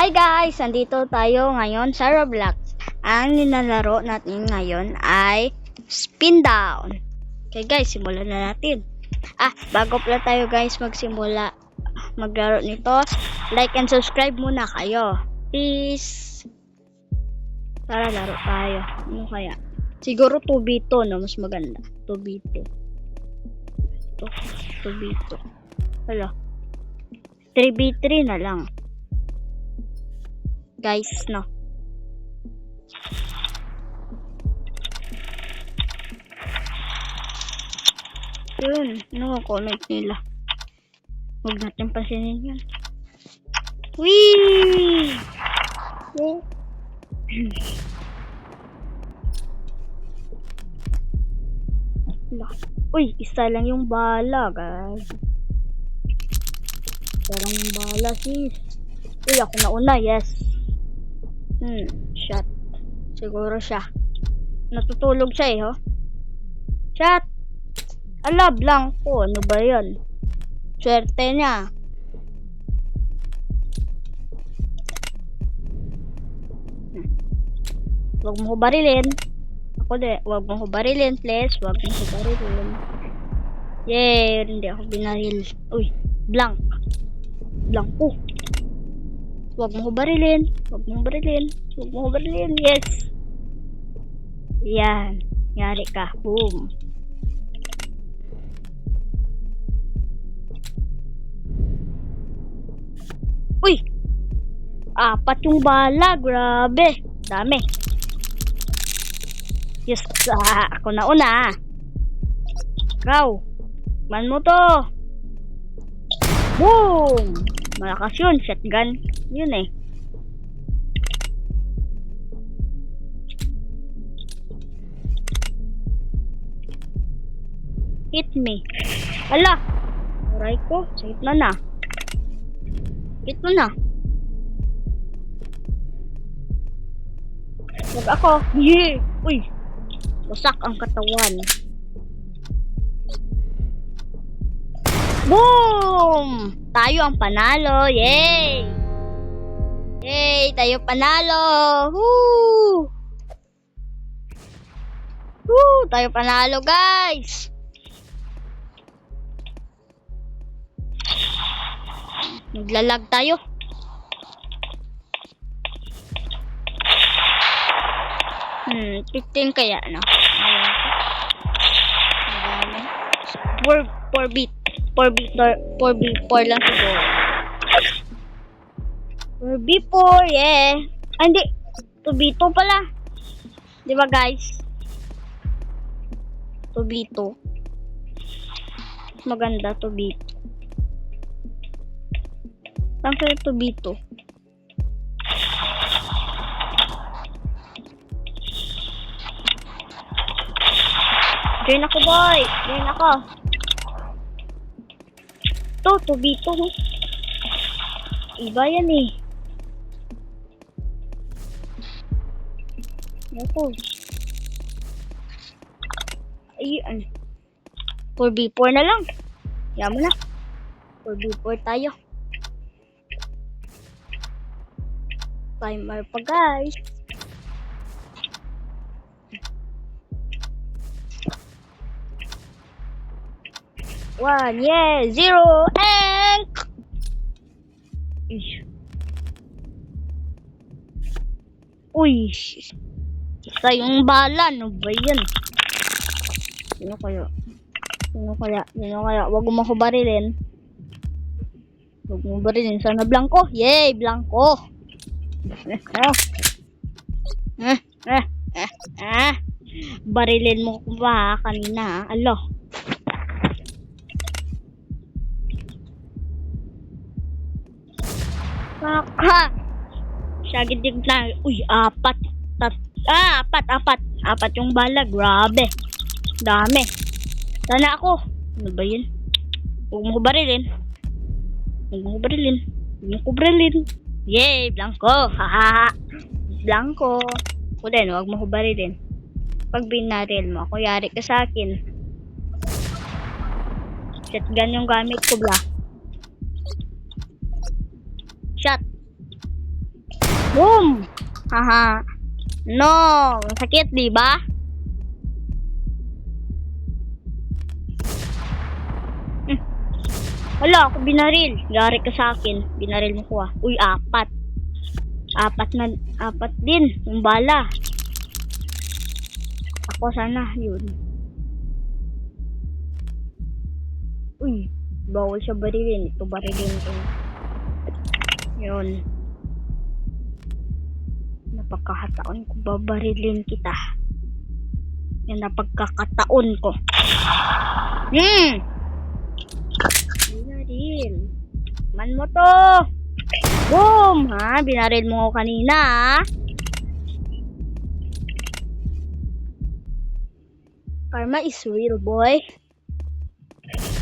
Hi guys! Nandito tayo ngayon sa Roblox. Ang nilalaro natin ngayon ay Spin Down. Okay guys, simulan na natin. Ah, bago pala tayo guys magsimula maglaro nito, like and subscribe muna kayo. Please. Para laro tayo. Ano kaya? Siguro 2v2 no, mas maganda. 2v2. Ito, 2v2. Hala. 3v3 na lang guys, no? Yun, comment nila? Huwag natin pansinin yun. Whee! Oh. Uy, isa lang yung bala, guys. Isa lang yung bala, sis. Uy, ako na una, yes. Hmm, shot. Siguro siya. Natutulog siya eh, ho? Shot! Ala, blanco. Ano ba yan? Swerte niya. Hmm. Huwag mo ko barilin. Ako de, huwag mo ko barilin, please. Huwag mo ko barilin. Yay, hindi ako binaril. Uy, blank. Blanco. Huwag mo barilin. Huwag mo barilin. Huwag mo barilin. Yes. Yan. Yari ka. Boom. Uy! Apat yung bala. Grabe. Dami. Yes. Ah, ako na una. Ikaw. Man mo to. Boom! Malakas yun. Shotgun. Yun eh. Hit me. Ala! Aray ko. Sakit na na. Hit mo na. Huwag ako. Yeah! Uy! Wasak ang katawan. Boom! Tayo ang panalo. Yay! Yay! Tayo panalo! Woo! Woo! Tayo panalo, guys! Naglalag tayo. Hmm, 15 kaya, no? Ayan. 4, 4 beat. 4 beat, 4 beat, 4 lang siguro. 4 beat 4, yeah. Ah, hindi. 2 beat 2 pala. Di ba, guys? 2 beat 2. Maganda 2 beat. Lang kaya 2 beat 2. Join ako, boy. Join ako. To, tubito. Iba yan eh. Ito. Ayan. 4v4 na lang. Yan mo na. 4v4 tayo. Timer pa guys. One, yeah, zero, Uy, isa yung bala, no ba yan? Sino kaya? Sino kaya? Sino kaya? Huwag mo ko barilin. Huwag mo barilin. Sana blanco. Yay, blanco. Ah, ah, ah, ah. Barilin mo ko ba kanina? Alo. Kaka. Sagidig na. Uy, apat. Tat ah, apat, apat. Apat yung bala. Grabe. Dami. Sana ako. Ano ba yun? Huwag mo ko. Huwag mo ko. Huwag mo ko. Yay! Blanco! Haha! Blanco! O din, huwag mo ko. Pag binaril mo, ako yari ka sa akin. Shotgun yung gamit ko, bla. Shot. Boom! Haha. No, sakit, di ba? Hmm. Wala, ako binaril. Gari ka sa akin. Binaril mo ko ah. Uy, apat. Apat na, apat din. Yung bala. Ako sana, yun. Uy, bawal siya barilin. Ito barilin ko. Yun. Napagkakataon ko babarilin kita. Yan napagkakataon ko. Hmm! Binaril. Man mo to! Boom! Ha? Binaril mo ako kanina, ha? Karma is real, boy.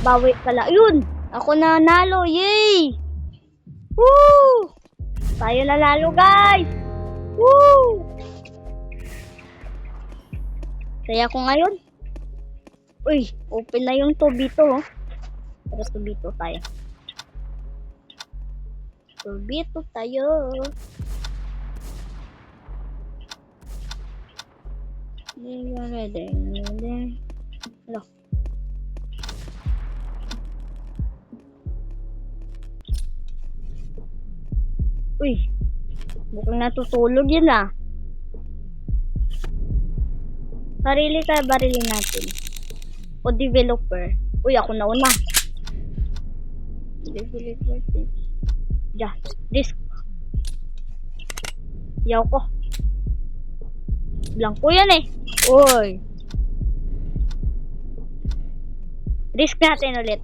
Bawi pala. Yun! Ako na nalo. Yay! Woo! Tayo nanalo, guys! Woo! Saya ko ngayon. Uy, open na yung tubito, oh. Pero tubito tayo. Tubito tayo. Hello. Uy, mukhang natutulog yun ah. Sarili ka barilin natin. O developer. Uy, ako na una. Developer. Ja, disk. Yaw ko. Blanco yan eh. Uy. Risk natin ulit.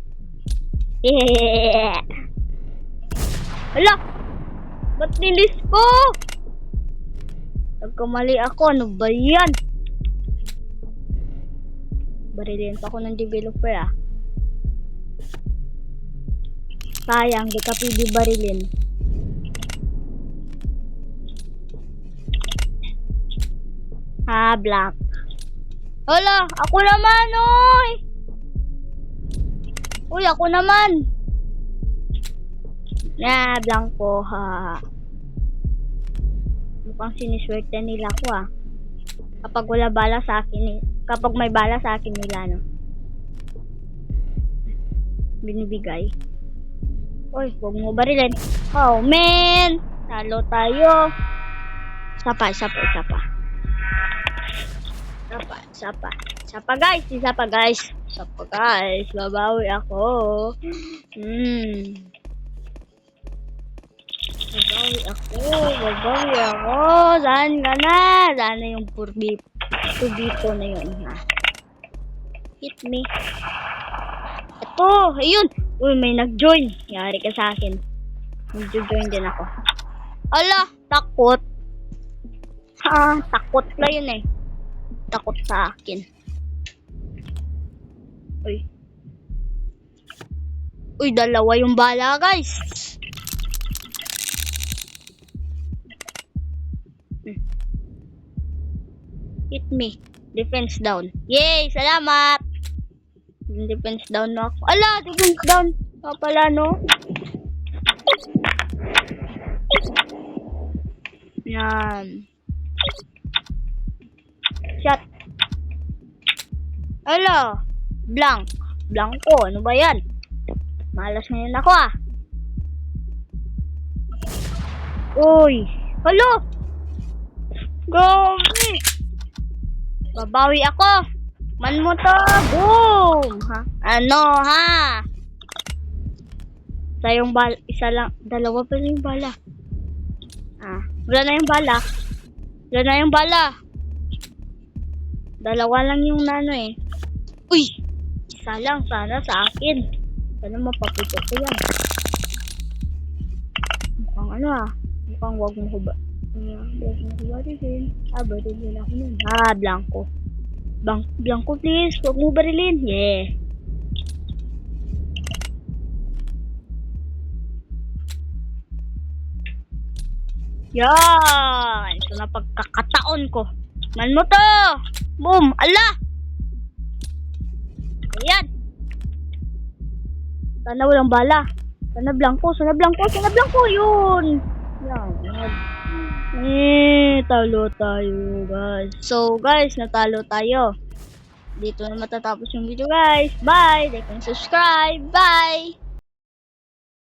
Yeah. Hala! Ba't nilis ko? Nagkamali ako. Ano ba yan? Barilin pa ako ng developer ah. Sayang, di ka pwede barilin. Ah, black. Hala, ako naman, oy! Uy, ako naman! Na, blanco, ha. Mukhang siniswerte nila ko, ah. Kapag wala bala sa akin, eh. Kapag may bala sa akin nila, no. Binibigay. Uy, huwag mo barilin. Oh, man! Talo tayo. Isa pa, isa pa, isa pa. Isa pa, isa pa. Isa pa, guys. Isa pa, guys. Isa pa, guys. Babawi ako. Hmm. Babawi ako. Babawi ako. Saan ka na? Saan na yung purbi, tubito na yun, ha? Hit me. Ito, ayun. Uy, may nag-join. Yari ka sa akin. Nag-join din ako. Ala, takot. Ha, takot na yun eh. Takot sa akin. Uy. Uy, dalawa yung bala, guys. Hit me. Defense down. Yay! Salamat! Defense down na ako. Ala! Defense down! Ako pala, no? Yan. Shot. Ala! Blank. Blanco. Ano ba yan? Malas ngayon ako ah. Uy! Halo! Grabe! Babawi ako! Man mo to! Boom! Ha? Ano ha? Isa yung bala, isa lang, dalawa pa yung bala. Ah, wala na yung bala. Wala na yung bala. Dalawa lang yung nano eh. Uy! Isa lang sana sa akin. Sana mapapito ko yan. Mukhang ano ah. Mukhang wag mo huba. Hubarilin. Ah, barilin ako nun. Ah, blanco. Bang blanco please. Wag mo barilin. Yeah. Yan! Ito na pagkakataon ko. Man mo to! Boom! Ala! Ayan! Sana walang bala. Sana blanco, sana blanco, sana blanco. Yun! Yan. Eh, talo tayo, guys. So, guys, natalo tayo. Dito na matatapos yung video, guys. Bye! Like and subscribe. Bye!